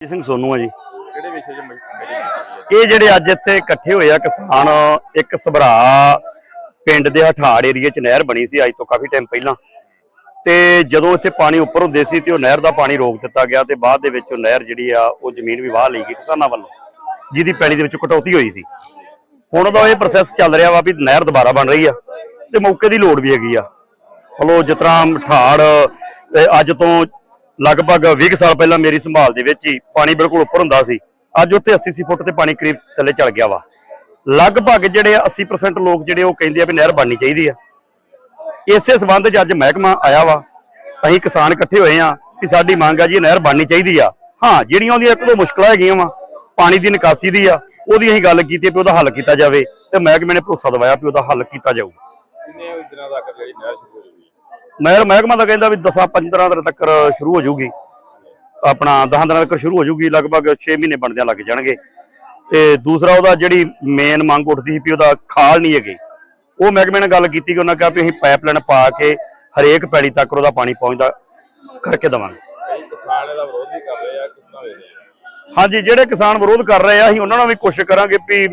ਜੀ ਸਿੰਘ ਸੋਨੂ ਆ ਜੀ। ਕਿਹੜੇ ਵਿਸ਼ੇ 'ਚ ਇਹ ਜਿਹੜੇ ਅੱਜ ਇੱਥੇ ਇਕੱਠੇ ਹੋਏ ਆ ਕਿਸਾਨ ਇੱਕ ਸਭਰਾ ਪਿੰਡ ਦੇ ਹਠਾੜ ਏਰੀਏ 'ਚ ਨਹਿਰ ਬਣੀ ਸੀ ਅੱਜ ਤੋਂ ਕਾਫੀ ਟਾਈਮ ਪਹਿਲਾਂ। ਤੇ ਜਦੋਂ ਇੱਥੇ ਪਾਣੀ ਉੱਪਰ ਹੁੰਦੇ ਸੀ ਤੇ ਉਹ ਨਹਿਰ ਦਾ ਪਾਣੀ ਰੋਕ ਦਿੱਤਾ ਗਿਆ ਤੇ ਬਾਅਦ ਦੇ ਵਿੱਚ ਉਹ ਨਹਿਰ ਜਿਹੜੀ ਆ ਉਹ ਜ਼ਮੀਨ ਵੀ ਵਾਹ ਲਈ ਗਈ ਕਿਸਾਨਾਂ ਵੱਲੋਂ ਜਿਹਦੀ ਪੈਲੀ ਦੇ ਵਿੱਚ ਕਟੌਤੀ ਹੋਈ ਸੀ। ਹੁਣ ਉਹਦਾ ਇਹ ਪ੍ਰੋਸੈਸ ਚੱਲ ਰਿਹਾ ਵਾ ਵੀ ਨਹਿਰ ਦੁਬਾਰਾ ਬਣ ਰਹੀ ਆ ਤੇ ਮੌਕੇ ਦੀ ਲੋੜ ਵੀ ਹੈਗੀ ਆ। ਹਲੋ ਤਰ੍ਹਾਂ ਠਾੜ ਅੱਜ ਤੋਂ ਲਗਭਗ 20 ਕੁ ਸਾਲ ਪਹਿਲਾਂ ਮੇਰੀ ਸੰਭਾਲ ਦੇ ਵਿੱਚ ਹੀ ਪਾਣੀ ਬਿਲਕੁਲ ਉੱਪਰ ਹੁੰਦਾ ਸੀ। ਅੱਜ ਉੱਥੇ 80 80 ਫੁੱਟ ਤੇ ਪਾਣੀ ਕਰੀਬ ਥੱਲੇ ਚੜ ਗਿਆ ਵਾ। ਲਗਭਗ ਜਿਹੜੇ ਆ 80% ਲੋਕ ਜਿਹੜੇ ਉਹ ਕਹਿੰਦੇ ਆ ਵੀ ਨਹਿਰ ਬਣਨੀ ਚਾਹੀਦੀ ਆ। ਇਸੇ ਸਬੰਧ 'ਚ ਅੱਜ ਮਹਿਕਮਾ ਆਇਆ ਵਾ। ਅਸੀਂ ਕਿਸਾਨ ਇਕੱਠੇ ਹੋਏ ਆ ਕਿ ਸਾਡੀ ਮੰਗ ਆ ਜੀ ਇਹ ਨਹਿਰ ਬਣਨੀ ਚਾਹੀਦੀ ਆ। ਹਾਂ, ਜਿਹੜੀਆਂ ਉਹਦੀਆਂ ਇੱਕ ਦੋ ਮੁਸ਼ਕਲਾਂ ਹੈਗੀਆਂ ਵਾ, ਪਾਣੀ ਦੀ ਨਿਕਾਸੀ ਦੀ ਆ, ਉਹਦੀ ਅਸੀਂ ਗੱਲ ਕੀਤੀ ਵੀ ਉਹਦਾ ਹੱਲ ਕੀਤਾ ਜਾਵੇ ਤੇ ਮਹਿਕਮੇ ਨੇ ਭਰੋਸਾ ਦਵਾਇਆ ਵੀ ਉਹਦਾ ਹੱਲ ਕੀਤਾ ਜਾਊਗਾ ਕਿੰਨੇ ਦਿਨਾਂ ਤੱਕ ਜਿਹੜੀ ਨਹਿਰ ਸ਼ੁਰੂ ਹੋ ਨਹਿਰ ਮਹਿਕਮਾ ਤਾਂ ਕਹਿੰਦਾ ਵੀ 10 15 ਦਿਨ ਤੱਕ ਸ਼ੁਰੂ ਹੋ ਜਾਊਗੀ। ਆਪਣਾ 10 ਦਿਨਾਂ ਤੱਕ ਸ਼ੁਰੂ ਹੋ ਜਾਊਗੀ ਲਗਭਗ 6 ਮਹੀਨੇ ਬਣਦਿਆਂ ਲੱਗ ਜਾਣਗੇ। ਤੇ ਦੂਸਰਾ ਉਹਦਾ ਜਿਹੜੀ ਮੇਨ ਮੰਗ ਉੱਠਦੀ ਸੀ ਵੀ ਉਹਦਾ ਖਾਲ ਨਹੀਂ ਹੈਗੀ। ਉਹ ਮਹਿਕਮੇ ਨਾਲ ਗੱਲ ਕੀਤੀ ਕਿ ਉਹਨਾਂ ਕਿਹਾ ਵੀ ਅਸੀਂ ਪਾਈਪਲਾਈਨ ਪਾ ਕੇ ਹਰੇਕ ਪੈੜੀ ਤੱਕ ਉਹਦਾ ਪਾਣੀ ਪਹੁੰਚਦਾ ਕਰਕੇ ਦੇਵਾਂਗੇ। ਕਈ ਕਿਸਾਨ ਇਹਦਾ ਵਿਰੋਧ ਵੀ ਕਰ ਰਹੇ ਆ ਕਿਸ ਤਰ੍ਹਾਂ ਦੇ ਰਹੇ? ਆ ਹਾਂਜੀ ਜਿਹੜੇ ਕਿਸਾਨ ਵਿਰੋਧ ਕਰ ਰਹੇ ਆ ਅਸੀਂ ਉਹਨਾਂ ਨਾਲ ਵੀ ਕੋਸ਼ਿਸ਼ ਕਰਾਂਗੇ ਵੀ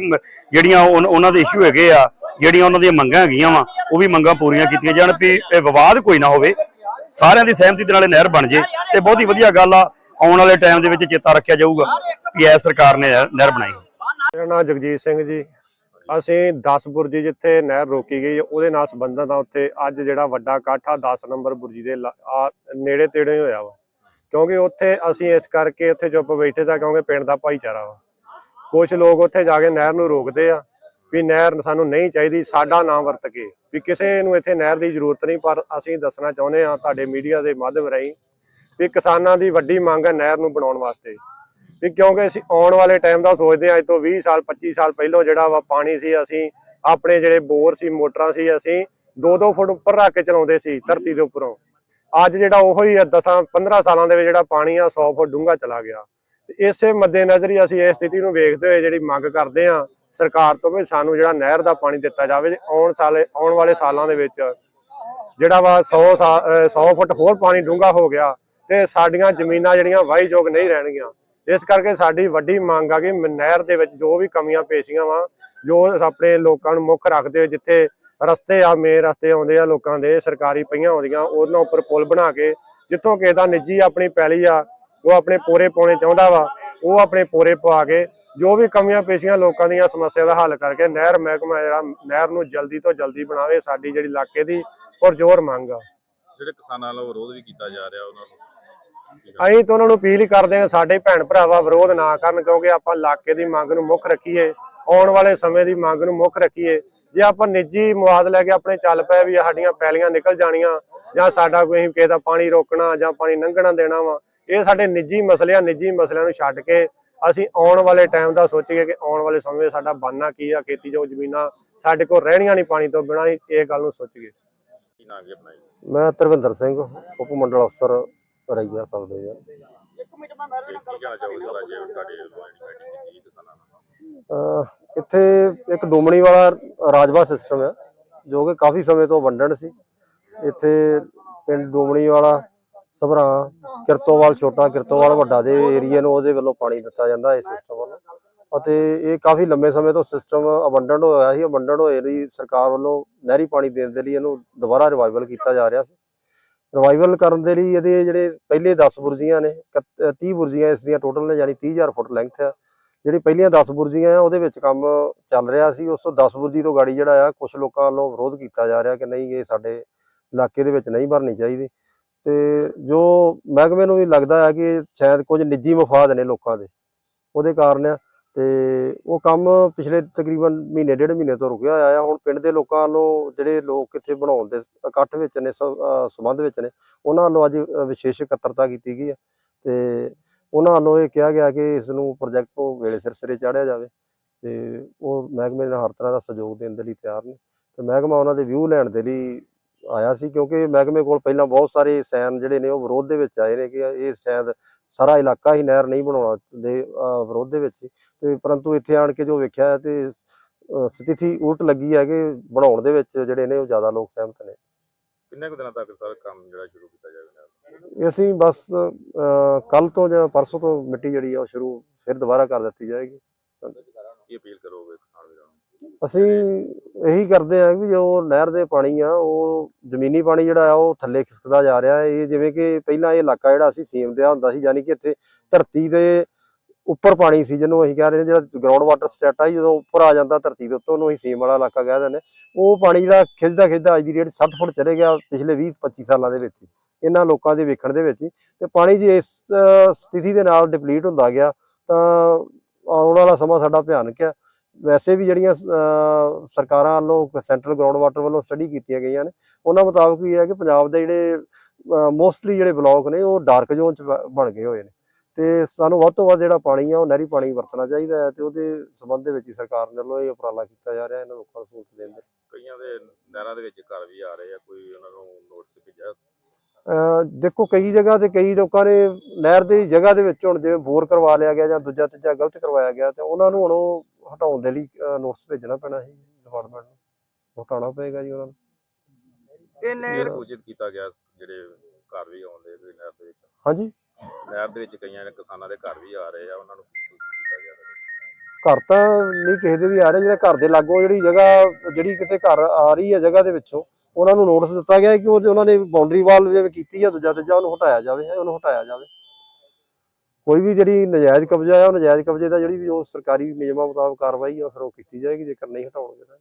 ਜਿਹੜੀਆਂ ਉਹਨਾਂ ਦੇ ਇਸ਼ੂ ਹੈਗੇ ਆ ਜਿਹੜੀਆਂ ਉਹਨਾਂ ਦੀਆਂ ਮੰਗਾਂ ਹੈਗੀਆਂ ਵਾ, ਉਹ ਵੀ ਮੰਗਾਂ ਪੂਰੀਆਂ ਕੀਤੀਆਂ ਜਾਣ ਵੀ ਇਹ ਵਿਵਾਦ ਕੋਈ ਨਾ ਹੋਵੇ, ਸਾਰਿਆਂ ਦੀ ਸਹਿਮਤੀ ਦੇ ਨਾਲ ਇਹ ਨਹਿਰ ਬਣ ਜੇ ਤੇ ਬਹੁਤੀ ਵਧੀਆ ਗੱਲ ਆ, ਆਉਣ ਵਾਲੇ ਟਾਈਮ ਦੇ ਵਿੱਚ ਚੇਤਾ ਰੱਖਿਆ ਜਾਊਗਾ ਵੀ ਇਹ ਸਰਕਾਰ ਨੇ ਨਹਿਰ ਬਣਾਈ। ਮੇਰਾ ਨਾਮ ਜਗਜੀਤ ਸਿੰਘ ਜੀ। ਅਸੀਂ 10 ਬੁਰਜੀ ਜਿੱਥੇ ਨਹਿਰ ਰੋਕੀ ਗਈ, ਉਹਦੇ ਨਾਲ ਸੰਬੰਧਤ ਆ ਉੱਥੇ ਅੱਜ ਜਿਹੜਾ ਵੱਡਾ ਇਕੱਠ ਆ 10 ਨੰਬਰ ਬੁਰਜੀ ਦੇ ਨੇੜੇ ਤੇੜੇ ਹੋਇਆ ਵਾ। ਕਿਉਂਕਿ ਉੱਥੇ ਅਸੀਂ ਇਸ ਕਰਕੇ ਉੱਥੇ ਚੁੱਪ ਬੈਠੇ ਸਾਂ, ਕਿਉਂਕਿ ਪਿੰਡ ਦਾ ਭਾਈਚਾਰਾ ਵਾ। ਕੁਝ ਲੋਕ ਉੱਥੇ ਜਾ ਕੇ ਨਹਿਰ ਨੂੰ ਰੋਕਦੇ ਆ ਵੀ ਨਹਿਰ ਸਾਨੂੰ ਨਹੀਂ ਚਾਹੀਦੀ, ਸਾਡਾ ਨਾਮ ਵਰਤ ਕੇ। ਵੀ ਕਿਸੇ ਨੂੰ ਇੱਥੇ ਨਹਿਰ ਦੀ ਜ਼ਰੂਰਤ ਨਹੀਂ, ਪਰ ਅਸੀਂ ਦੱਸਣਾ ਚਾਹੁੰਦੇ ਹਾਂ ਤੁਹਾਡੇ ਮੀਡੀਆ ਦੇ ਮਾਧਿਅਮ ਰਾਹੀਂ ਵੀ ਕਿਸਾਨਾਂ ਦੀ ਵੱਡੀ ਮੰਗ ਹੈ ਨਹਿਰ ਨੂੰ ਬਣਾਉਣ ਵਾਸਤੇ। ਵੀ ਕਿਉਂਕਿ ਅਸੀਂ ਆਉਣ ਵਾਲੇ ਟਾਈਮ ਦਾ ਸੋਚਦੇ ਹਾਂ, ਅੱਜ ਤੋਂ 20 ਸਾਲ 25 ਸਾਲ ਪਹਿਲਾਂ ਜਿਹੜਾ ਵਾ ਪਾਣੀ ਸੀ, ਅਸੀਂ ਆਪਣੇ ਜਿਹੜੇ ਬੋਰ ਸੀ, ਮੋਟਰਾਂ ਸੀ, ਅਸੀਂ 2-2 ਫੁੱਟ ਉੱਪਰ ਰੱਖ ਕੇ ਚਲਾਉਂਦੇ ਸੀ ਧਰਤੀ ਦੇ ਉੱਪਰੋਂ। ਅੱਜ ਜਿਹੜਾ ਉਹੋ ਹੀ 10 15 ਸਾਲਾਂ ਦੇ ਵਿੱਚ ਜਿਹੜਾ ਪਾਣੀ ਆ 100 ਫੁੱਟ ਡੂੰਘਾ ਚਲਾ ਗਿਆ। ਇਸੇ ਮੱਦੇ ਨਜ਼ਰ ਹੀ ਅਸੀਂ ਇਸ ਸਥਿਤੀ ਨੂੰ ਵੇਖਦੇ ਹੋਏ ਜਿਹੜੀ ਮੰਗ ਕਰਦੇ ਹਾਂ ਸਰਕਾਰ ਤੋਂ ਵੀ ਸਾਨੂੰ ਜਿਹੜਾ ਨਹਿਰ ਦਾ ਪਾਣੀ ਦਿੱਤਾ ਜਾਵੇ ਆਉਣ ਸਾਲੇ ਆਉਣ ਵਾਲੇ ਸਾਲਾਂ ਦੇ ਵਿੱਚ। ਜਿਹੜਾ ਵਾ 100 100 ਫੁੱਟ ਹੋਰ ਪਾਣੀ ਡੂੰਘਾ ਹੋ ਗਿਆ ਤੇ ਸਾਡੀਆਂ ਜ਼ਮੀਨਾਂ ਜਿਹੜੀਆਂ ਵਾਹੀਯੋਗ ਨਹੀਂ ਰਹਿਣਗੀਆਂ। ਇਸ ਕਰਕੇ ਸਾਡੀ ਵੱਡੀ ਮੰਗ ਆ ਕਿ ਨਹਿਰ ਦੇ ਵਿੱਚ ਜੋ ਵੀ ਕਮੀਆਂ ਪੇਸ਼ੀਆਂ ਵਾ, ਜੋ ਆਪਣੇ ਲੋਕਾਂ ਨੂੰ ਮੁੱਖ ਰੱਖਦੇ ਹੋਏ ਜਿੱਥੇ ਰਸਤੇ ਆ ਮੇਨ ਰਸਤੇ ਆਉਂਦੇ ਆ ਲੋਕਾਂ ਦੇ, ਸਰਕਾਰੀ ਪਈਆਂ ਆਉਂਦੀਆਂ, ਉਹਨਾਂ ਉੱਪਰ ਪੁਲ ਬਣਾ ਕੇ, ਜਿੱਥੋਂ ਕਿਸੇ ਦਾ ਨਿੱਜੀ ਆਪਣੀ ਪੈਲੀ ਆ, ਉਹ ਆਪਣੇ ਪੂਰੇ ਪਾਉਣੇ ਚਾਹੁੰਦਾ ਵਾ, ਉਹ ਆਪਣੇ ਪੂਰੇ ਪਵਾ ਕੇ ਜੋ ਵੀ ਕਮੀਆਂ ਪੇਸ਼ੀਆਂ ਲੋਕਾਂ ਦੀਆਂ ਸਮੱਸਿਆ ਦਾ ਹੱਲ ਕਰਕੇ ਨਹਿਰ ਮਹਿਕਮਾ ਜਿਹੜਾ ਨਹਿਰ ਨੂੰ ਜਲਦੀ ਤੋਂ ਜਲਦੀ ਬਣਾਵੇ ਸਾਡੀ ਜਿਹੜੀ ਇਲਾਕੇ ਦੀ ਪੁਰਜ਼ੋਰ ਮੰਗ ਆ। ਜਿਹੜੇ ਕਿਸਾਨਾਂ ਵੱਲੋਂ ਵਿਰੋਧ ਵੀ ਕੀਤਾ ਜਾ ਰਿਹਾ ਉਹਨਾਂ ਨੂੰ। ਅਸੀਂ ਤਾਂ ਉਹਨਾਂ ਨੂੰ ਅਪੀਲ ਕਰਦੇ ਹਾਂ ਸਾਡੇ ਭੈਣ ਭਰਾਵਾ ਵਿਰੋਧ ਨਾ ਕਰਨ ਕਿਉਂਕਿ ਆਪਾਂ ਇਲਾਕੇ ਦੀ ਮੰਗ ਨੂੰ ਮੁੱਖ ਰੱਖੀਏ ਆਉਣ ਵਾਲੇ ਸਮੇਂ ਦੀ ਮੰਗ ਨੂੰ ਮੁੱਖ ਰੱਖੀਏ। ਜੇ ਆਪਾਂ ਨਿੱਜੀ ਮਵਾਦ ਲੈ ਕੇ ਆਪਣੇ ਚੱਲ ਪਏ ਵੀ ਸਾਡੀਆਂ ਪੈਲੀਆਂ ਨਿਕਲ ਜਾਣੀਆਂ ਜਾਂ ਸਾਡਾ ਕੋਈ ਕਿਸੇ ਦਾ ਪਾਣੀ ਰੋਕਣਾ ਜਾਂ ਪਾਣੀ ਲੰਘਣਾ ਦੇਣਾ ਵਾ ਇਹ ਸਾਡੇ ਨਿੱਜੀ ਮਸਲੇ ਆ ਨਿੱਜੀ ਮਸਲਿਆਂ ਨੂੰ ਛੱਡ ਕੇ ਅਸੀਂ ਆਉਣ ਵਾਲੇ ਟਾਈਮ ਦਾ ਸੋਚੀਏ ਕਿ ਆਉਣ ਵਾਲੇ ਸਮੇਂ 'ਚ ਸਾਡਾ ਬਣਨਾ ਕੀ ਆ ਖੇਤੀਯੋਗ ਜ਼ਮੀਨਾਂ ਸਾਡੇ ਕੋਲ ਰਹਿਣੀਆਂ ਨਹੀਂ ਪਾਣੀ ਤੋਂ ਬਿਨਾਂ ਇਹ ਗੱਲ ਨੂੰ ਸੋਚੀਏ। ਮੈਂ ਤਰਵਿੰਦਰ ਸਿੰਘ ਉਪ ਮੰਡਲ ਅਫਸਰ ਰਈਆ ਨਾਲ ਅਹ ਇੱਥੇ ਇੱਕ ਡੋਮਣੀ ਵਾਲਾ ਰਾਜਵਾ ਸਿਸਟਮ ਹੈ ਜੋ ਕਿ ਕਾਫੀ ਸਮੇਂ ਤੋਂ ਵੰਡਣ ਸੀ। ਇੱਥੇ ਪਿੰਡ ਡੋਮਣੀ ਵਾਲਾ ਸਭਰਾ, ਕਿਰਤੋਵਾਲ ਛੋਟਾ, ਕਿਰਤੋਵਾਲ ਵੱਡਾ ਦੇ ਏਰੀਆ ਨੂੰ ਉਹਦੇ ਵੱਲੋਂ ਪਾਣੀ ਦਿੱਤਾ ਜਾਂਦਾ ਇਸ ਸਿਸਟਮ ਵੱਲੋਂ। ਅਤੇ ਇਹ ਕਾਫੀ ਲੰਮੇ ਸਮੇਂ ਤੋਂ ਸਿਸਟਮ ਅਬੰਡੈਂਟ ਹੋਇਆ ਸੀ ਅਬੰਡੈਂਟ ਹੋਏ ਲਈ ਸਰਕਾਰ ਵੱਲੋਂ ਨਹਿਰੀ ਪਾਣੀ ਦੇਣ ਦੇ ਲਈ ਇਹਨੂੰ ਦੁਬਾਰਾ ਰਿਵਾਈਵਲ ਕੀਤਾ ਜਾ ਰਿਹਾ ਸੀ। ਰਿਵਾਈਵਲ ਕਰਨ ਦੇ ਲਈ ਇਹਦੇ ਜਿਹੜੇ ਪਹਿਲੇ 10 ਬੁਰਜੀਆਂ ਨੇ 30 ਬੁਰਜੀਆਂ ਇਸ ਦੀਆਂ ਟੋਟਲ ਨੇ, ਯਾਨੀ 30000 ਫੁੱਟ ਲੈਂਥ ਆ। ਜਿਹੜੀ ਪਹਿਲੀਆਂ 10 ਬੁਰਜੀਆਂ ਆ, ਉਹਦੇ ਵਿੱਚ ਕੰਮ ਚੱਲ ਰਿਹਾ ਸੀ। ਉਸ ਤੋਂ 10 ਬੁਰਜੀ ਤੋਂ ਗਾੜੀ ਜਿਹੜਾ ਆ ਕੁਝ ਲੋਕਾਂ ਵੱਲੋਂ ਵਿਰੋਧ ਕੀਤਾ ਜਾ ਰਿਹਾ ਕਿ ਨਹੀਂ, ਇਹ ਸਾਡੇ ਇਲਾਕੇ ਦੇ ਵਿੱਚ ਨਹੀਂ ਭਰਨੀ ਚਾਹੀਦੀ। ਤੇ ਜੋ ਮਹਿਕਮੇ ਨੂੰ ਵੀ ਲੱਗਦਾ ਹੈ ਕਿ ਸ਼ਾਇਦ ਕੁਝ ਨਿੱਜੀ ਮਫਾਦ ਨੇ ਲੋਕਾਂ ਦੇ, ਉਹਦੇ ਕਾਰਨ ਆ। ਤੇ ਉਹ ਕੰਮ ਪਿਛਲੇ ਤਕਰੀਬਨ ਮਹੀਨੇ, ਡੇਢ ਮਹੀਨੇ ਤੋਂ ਰੁਕਿਆ ਹੋਇਆ ਆ। ਹੁਣ ਪਿੰਡ ਦੇ ਲੋਕਾਂ ਵੱਲੋਂ ਜਿਹੜੇ ਲੋਕ ਇੱਥੇ ਬਣਾਉਣ ਦੇ ਇਕੱਠ ਵਿੱਚ ਨੇ ਸ- ਸੰਬੰਧ ਵਿੱਚ ਨੇ, ਉਹਨਾਂ ਵੱਲੋਂ ਅੱਜ ਵਿਸ਼ੇਸ਼ ਇਕੱਤਰਤਾ ਕੀਤੀ ਗਈ ਹੈ ਤੇ ਉਹਨਾਂ ਵੱਲੋਂ ਇਹ ਕਿਹਾ ਗਿਆ ਕਿ ਇਸ ਨੂੰ ਪ੍ਰੋਜੈਕਟ ਨੂੰ ਵੇਲੇ ਸਿਰ ਸਿਰੇ ਚਾੜਿਆ ਜਾਵੇ ਤੇ ਉਹ ਮਹਿਕਮੇ ਨਾਲ ਹਰ ਤਰ੍ਹਾਂ ਦਾ ਸਹਿਯੋਗ ਦੇਣ ਦੇ ਲਈ ਤਿਆਰ ਨੇ। ਤੇ ਮਹਿਕਮਾ ਉਹਨਾਂ ਦੇ ਵਿਊ ਲੈਣ ਦੇ ਲਈ ਆਇਆ ਸੀ ਕਿਉਂਕਿ ਮਹਿਕਮੇ ਕੋਲ ਪਹਿਲਾਂ ਬਹੁਤ ਸਾਰੇ ਸੈਨ ਜਿਹੜੇ ਨੇ ਉਹ ਵਿਰੋਧ ਦੇ ਵਿੱਚ ਆਏ ਨੇ ਕਿ ਇਹ ਸ਼ਾਇਦ ਸਾਰਾ ਇਲਾਕਾ ਹੀ ਨਹਿਰ ਨਹੀਂ ਬਣਾਉਣਾ ਦੇ ਵਿਰੋਧ ਦੇ ਵਿੱਚ ਤੇ ਪਰੰਤੂ ਇੱਥੇ ਆਣ ਕੇ ਜੋ ਵੇਖਿਆ ਤੇ ਸਥਿਤੀ ਉਲਟ ਲੱਗੀ ਹੈ ਕਿ ਬਣਾਉਣ ਦੇ ਵਿੱਚ ਜਿਹੜੇ ਨੇ ਉਹ ਜ਼ਿਆਦਾ ਲੋਕ ਸਹਿਮਤ ਨੇ। ਕਿੰਨੇ ਕੁ ਦਿਨਾਂ ਤੱਕ ਸਰ ਕੰਮ ਜਿਹੜਾ ਸ਼ੁਰੂ ਕੀਤਾ ਜਾਵੇਗਾ ਇਹ ਅਸੀਂ ਬਸ ਕੱਲ ਤੋਂ ਜਾਂ ਪਰਸੋਂ ਤੋਂ ਮਿੱਟੀ ਜਿਹੜੀ ਆ ਉਹ ਸ਼ੁਰੂ ਫਿਰ ਦੁਬਾਰਾ ਕਰ ਦਿੱਤੀ ਜਾਏਗੀ। ਕੀ ਅਪੀਲ ਕਰੋਗੇ ਕਿਸਾਨ ਵੀਰਾਂ ਨੂੰ? ਅਸੀਂ ਇਹੀ ਕਰਦੇ ਆ ਵੀ ਜੋ ਨਹਿਰ ਦੇ ਪਾਣੀ ਆ, ਉਹ ਜ਼ਮੀਨੀ ਪਾਣੀ ਜਿਹੜਾ ਆ, ਉਹ ਥੱਲੇ ਖਿਸਕਦਾ ਜਾ ਰਿਹਾ ਹੈ। ਇਹ ਜਿਵੇਂ ਕਿ ਪਹਿਲਾਂ ਇਹ ਇਲਾਕਾ ਜਿਹੜਾ ਅਸੀਂ ਸੀਮ ਦਿਆ ਹੁੰਦਾ ਸੀ, ਯਾਨੀ ਕਿ ਇੱਥੇ ਧਰਤੀ ਦੇ ਉੱਪਰ ਪਾਣੀ ਸੀ, ਜਿਹਨੂੰ ਅਸੀਂ ਕਹਿ ਰਹੇ ਨੇ ਜਿਹੜਾ ਗਰਾਊਂਡ ਵਾਟਰ ਸਟੇਟਾ ਜਦੋਂ ਉੱਪਰ ਆ ਜਾਂਦਾ ਧਰਤੀ ਦੇ ਉੱਤੋਂ, ਉਹਨੂੰ ਅਸੀਂ ਸੀਮ ਵਾਲਾ ਇਲਾਕਾ ਕਹਿ ਦਿੰਦੇ ਉਹ ਪਾਣੀ ਜਿਹੜਾ ਖਿੱਚਦਾ ਖਿੱਚਦਾ ਅੱਜ ਦੀ ਰੇਟ 60 ਫੁੱਟ ਚਲੇ ਗਿਆ ਪਿਛਲੇ 20 25 ਸਾਲਾਂ ਦੇ ਵਿੱਚ ਹੀ। ਇਹਨਾਂ ਲੋਕਾਂ ਦੇ ਵੇਖਣ ਦੇ ਵਿੱਚ ਹੀ। ਤੇ ਪਾਣੀ ਜੇ ਇਸ ਸਥਿਤੀ ਦੇ ਨਾਲ ਡਿਪਲੀਟ ਹੁੰਦਾ ਗਿਆ, ਤਾਂ ਆਉਣ ਵਾਲਾ ਸਮਾਂ ਸਾਡਾ ਭਿਆਨਕ ਹੈ। ਵੈਸੇ ਵੀ ਜਿਹੜੀਆਂ ਸਰਕਾਰਾਂ ਵੱਲੋਂ ਸੈਂਟਰਲ ਗਰਾਊਂਡ ਵਾਟਰ ਵੱਲੋਂ ਸਟੱਡੀ ਕੀਤੀਆਂ ਗਈਆਂ ਨੇ ਉਹਨਾਂ ਮੁਤਾਬਕ ਇਹ ਹੈ ਕਿ ਪੰਜਾਬ ਦੇ ਜਿਹੜੇ ਮੋਸਟਲੀ ਜਿਹੜੇ ਬਲਾਕ ਨੇ ਉਹ ਡਾਰਕ ਜ਼ੋਨ ਚ ਬਣ ਗਏ ਹੋਏ ਨੇ। ਤੇ ਸਾਨੂੰ ਵੱਧ ਤੋਂ ਵੱਧ ਜਿਹੜਾ ਪਾਣੀ ਆ ਉਹ ਨਹਿਰੀ ਪਾਣੀ ਵਰਤਣਾ ਚਾਹੀਦਾ ਹੈ ਤੇ ਉਹਦੇ ਸੰਬੰਧ ਦੇ ਵਿੱਚ ਹੀ ਸਰਕਾਰ ਵੱਲੋਂ ਇਹ ਉਪਰਾਲਾ ਕੀਤਾ ਜਾ ਰਿਹਾ ਇਹਨਾਂ ਲੋਕਾਂ ਨੂੰ ਸਹੂਲਤ ਦੇਣ ਦੇ। ਕਈਆਂ ਦੇ ਨਹਿਰਾਂ ਦੇ ਵਿੱਚ ਘਰ ਵੀ ਆ ਰਹੇ ਆ ਕੋਈ ਉਹਨਾਂ ਨੂੰ ਨੋਟਿਸ ਭੇਜਿਆ? ਦੇਖੋ ਕਈ ਜਗ੍ਹਾ ਤੇ ਕਈ ਲੋਕਾਂ ਨੇ ਨਹਿਰ ਦੀ ਜਗ੍ਹਾ ਦੇ ਵਿੱਚ ਹੁਣ ਜਿਵੇਂ ਬੋਰ ਕਰਵਾ ਲਿਆ ਗਿਆ ਜਾਂ ਦੂਜਾ ਤੀਜਾ ਗਲਤ ਕਰਵਾਇਆ ਗਿਆ ਤੇ ਉਹਨਾਂ ਨੂੰ ਹੁਣ ਉਹ ਹਟਾਉਣ ਦੇ ਲਈ ਨੋਟਿਸ ਭੇਜਣਾ ਪੈਣਾ ਸੀ ਡਿਪਾਰਟਮੈਂਟ ਨੂੰ। ਹਟਾਉਣਾ ਪਏਗਾ ਜੀ ਉਹਨਾਂ ਨੂੰ। ਇਹ ਸੂਚਿਤ ਕੀਤਾ ਗਿਆ ਜਿਹੜੇ ਘਰ ਵੀ ਆਉਂਦੇ ਕੋਈ ਨਹਿਰ ਦੇ ਵਿੱਚ। ਹਾਂਜੀ। ਨਹਿਰ ਦੇ ਵਿੱਚ ਕਈਆਂ ਦੇ ਕਿਸਾਨਾਂ ਦੇ ਘਰ ਵੀ ਆ ਰਹੇ ਆ ਉਹਨਾਂ ਨੂੰ ਕੀ ਸੂਚਿਤ ਕੀਤਾ ਗਿਆ? ਘਰ ਤਾਂ ਨਹੀਂ ਕਿਸੇ ਦੇ ਵੀ ਆ ਰਹੇ ਜਿਹੜੇ ਘਰ ਦੇ ਲਾਗੋਂ ਜਿਹੜੀ ਜਗ੍ਹਾ ਜਿਹੜੀ ਕਿਤੇ ਘਰ ਆ ਰਹੀ ਹੈ ਜਗ੍ਹਾ ਦੇ ਵਿੱਚੋਂ ਉਹਨਾਂ ਨੂੰ ਨੋਟਿਸ ਦਿੱਤਾ ਗਿਆ ਕਿ ਉਹ ਉਹਨਾਂ ਨੇ ਬਾਉਂਡਰੀ ਵਾਲ ਜਿਵੇਂ ਕੀਤੀ ਹੈ ਦੂਜਾ ਤੀਜਾ ਉਹਨੂੰ ਹਟਾਇਆ ਜਾਵੇ ਉਹਨੂੰ ਹਟਾਇਆ ਜਾਵੇ। ਕੋਈ ਵੀ ਜਿਹੜੀ ਨਜਾਇਜ਼ ਕਬਜ਼ਾ ਹੈ ਉਹ ਨਜਾਇਜ਼ ਕਬਜ਼ੇ ਦਾ ਜਿਹੜੀ ਵੀ ਉਹ ਸਰਕਾਰੀ ਨਿਯਮਾਂ ਮੁਤਾਬਕ ਕਾਰਵਾਈ ਆ, ਫਿਰ ਉਹ ਕੀਤੀ ਜਾਏਗੀ, ਜੇਕਰ ਨਹੀਂ ਹਟਾਉਣਗੇ ਤਾਂ।